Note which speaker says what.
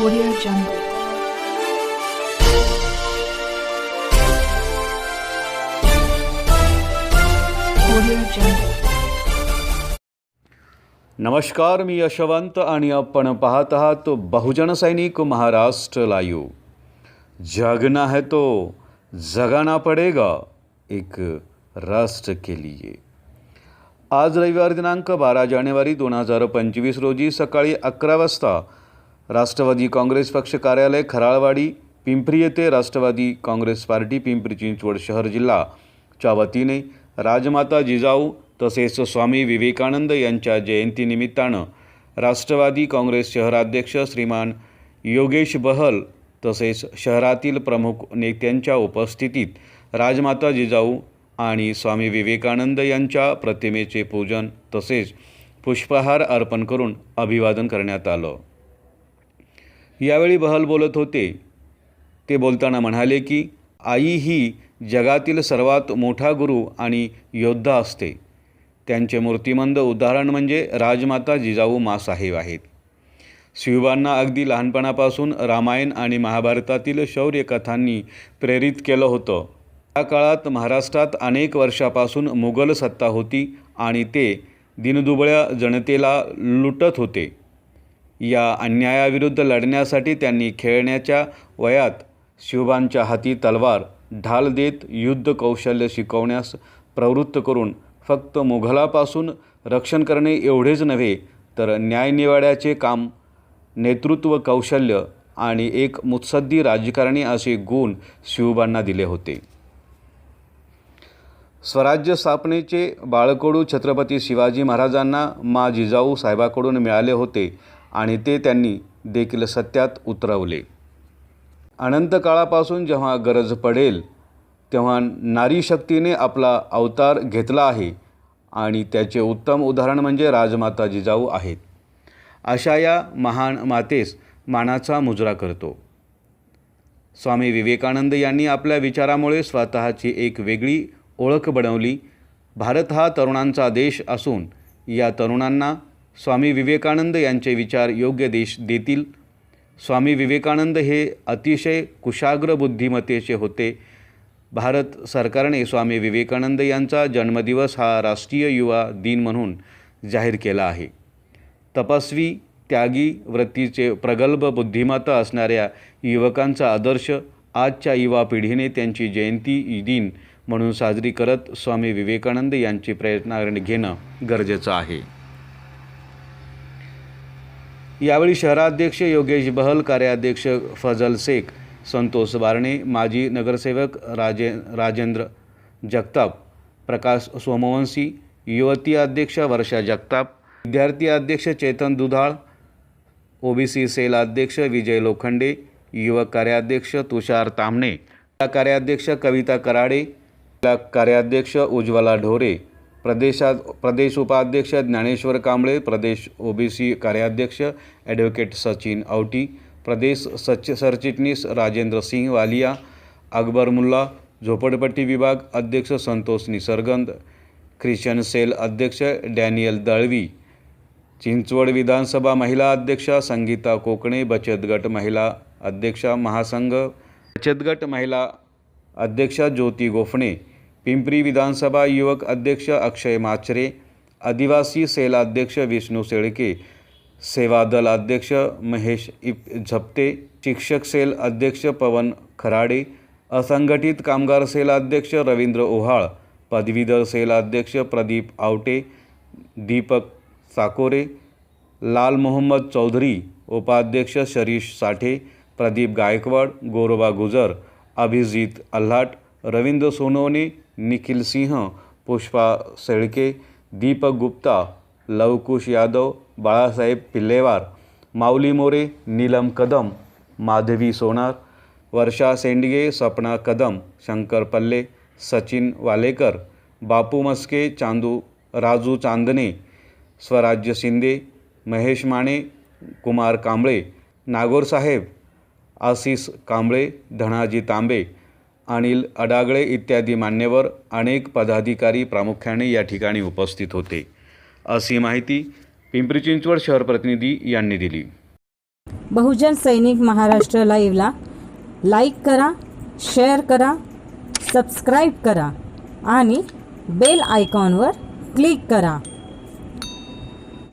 Speaker 1: Audio Jungle.
Speaker 2: नमस्कार मी यशवंत आणि आपण पाहत आहात बहुजन सैनिक महाराष्ट्र लाईव्ह. जगना है तो जगाना पडेगा एक राष्ट्र के लिए. आज रविवार दिनांक बारा जानेवारी दोन हजार पंचवीस रोजी सकाळी अकरा वाजता राष्ट्रवादी काँग्रेस पक्ष कार्यालय खराळवाडी पिंपरी येथे राष्ट्रवादी काँग्रेस पार्टी पिंपरी चिंचवड शहर जिल्हा. च्या वतीने राजमाता जिजाऊ तसेच स्वामी विवेकानंद यांच्या जयंतीनिमित्तानं राष्ट्रवादी काँग्रेस शहराध्यक्ष श्रीमान योगेश बहल तसेच शहरातील प्रमुख नेत्यांच्या उपस्थितीत राजमाता जिजाऊ आणि स्वामी विवेकानंद यांच्या प्रतिमेचे पूजन तसेच पुष्पहार अर्पण करून अभिवादन करण्यात आलं. यावेळी बहल बोलत होते. ते बोलताना म्हणाले की आई ही जगातील सर्वात मोठा गुरु आणि योद्धा असते. त्यांचे मूर्तिमंद उदाहरण म्हणजे राजमाता जिजाऊ मासाहेब आहेत. शिवबांना अगदी लहानपणापासून रामायण आणि महाभारतातील शौर्यकथांनी प्रेरित केलं होतं. त्या काळात महाराष्ट्रात अनेक वर्षापासून मुघल सत्ता होती आणि ते दिनदुबळ्या जनतेला लुटत होते. या अन्यायाविरुद्ध लढण्यासाठी त्यांनी खेळण्याच्या वयात शिवबांच्या हाती तलवार ढाल देत युद्ध कौशल्य शिकवण्यास प्रवृत्त करून फक्त मुघलापासून रक्षण करणे एवढेच नव्हे तर न्यायनिवाड्याचे काम नेतृत्व कौशल्य आणि एक मुत्सद्दी राजकारणी असे गुण शिवबांना दिले होते. स्वराज्य स्थापनेचे बाळकडू छत्रपती शिवाजी महाराजांना मा जिजाऊ साहेबाकडून मिळाले होते. आणि ते त्यांनी देखील सत्यात उतरवले. अनंत काळापासून जेव्हा गरज पडेल तेव्हा नारी शक्तीने आपला अवतार घेतला आहे आणि त्याचे उत्तम उदाहरण म्हणजे राजमाता जिजाऊ आहेत. अशा या महान मातेस मानाचा मुजरा करतो. स्वामी विवेकानंद यांनी आपल्या विचारामुळे स्वतःची एक वेगळी ओळख बनवली. भारत हा तरुणांचा देश असून या तरुणांना स्वामी विवेकानंद यांचे विचार योग्य देश देतील. स्वामी विवेकानंद हे अतिशय कुशाग्र बुद्धिमत्तेचे होते. भारत सरकारने स्वामी विवेकानंद यांचा जन्मदिवस हा राष्ट्रीय युवा दिन म्हणून जाहीर केला आहे. तपस्वी त्यागी वृत्तीचे प्रगल्भ बुद्धिमत्ता असणाऱ्या युवकांचा आदर्श आजच्या युवा पिढीने त्यांची जयंती दिन म्हणून साजरी करत स्वामी विवेकानंद यांची प्रेरणा घेणं गरजेचं आहे. यावेळी शहराध्यक्ष योगेश बहल कार्याध्यक्ष फजल शेख संतोष बारणे माजी नगरसेवक राजे राजेंद्र जगताप प्रकाश सोमवंशी युवती अध्यक्ष वर्षा जगताप विद्यार्थी अध्यक्ष चेतन दुधाळ ओबीसी सेल अध्यक्ष विजय लोखंडे युवक कार्याध्यक्ष तुषार तामणे कार्याध्यक्ष कविता कराडे कार्याध्यक्ष उज्ज्वला ढोरे प्रदेशात प्रदेश उपाध्यक्ष ज्ञानेश्वर कांबळे प्रदेश ओबीसी कार्याध्यक्ष ॲडव्होकेट सचिन औटी प्रदेश सच सरचिटणीस राजेंद्र सिंग वालिया अकबर मुल्ला झोपडपट्टी विभाग अध्यक्ष संतोष निसर्गंद ख्रिश्चन सेल अध्यक्ष डॅनियल दळवी चिंचवड विधानसभा महिला अध्यक्षा संगीता कोकणे बचत गट महिला अध्यक्षा महासंघ बचत गट महिला अध्यक्षा ज्योती गोफणे पिंपरी विधानसभा युवक अध्यक्ष अक्षय माचरे आदिवासी सेलाध्यक्ष विष्णू शेळके सेवा दल अध्यक्ष महेश इप झपते शिक्षक सेल अध्यक्ष पवन खराडे असंघटित कामगार सेल अध्यक्ष रवींद्र ओहाळ पदवीधर सेल अध्यक्ष प्रदीप आवटे दीपक साकोरे लाल मोहम्मद चौधरी उपाध्यक्ष शरीष साठे प्रदीप गायकवाड गोरोबा गुजर अभिजित अल्हाट रवींद्र सोनवणे निखिल सिंह पुष्पा शेळके दीपक गुप्ता लवकुश यादव बाळासाहेब पिल्लेवार माऊली मोरे नीलम कदम माधवी सोनार वर्षा सेंडगे सपना कदम शंकर पल्ले सचिन वालेकर बापू मस्के चांदू राजू चांदणे स्वराज्य शिंदे महेश माने कुमार कांबळे नागोरसाहेब आशिष कांबळे धनाजी तांबे अनिल अडागळे इत्यादी मान्यवर अनेक पदाधिकारी प्रामुख्याने या ठिकाणी उपस्थित होते. अशी माहिती पिंपरी चिंचवड शहर प्रतिनिधी यांनी दिली.
Speaker 3: बहुजन सैनिक महाराष्ट्र लाईव्हला लाईक करा शेअर करा सबस्क्राईब करा आणि बेल आयकॉनवर क्लिक करा.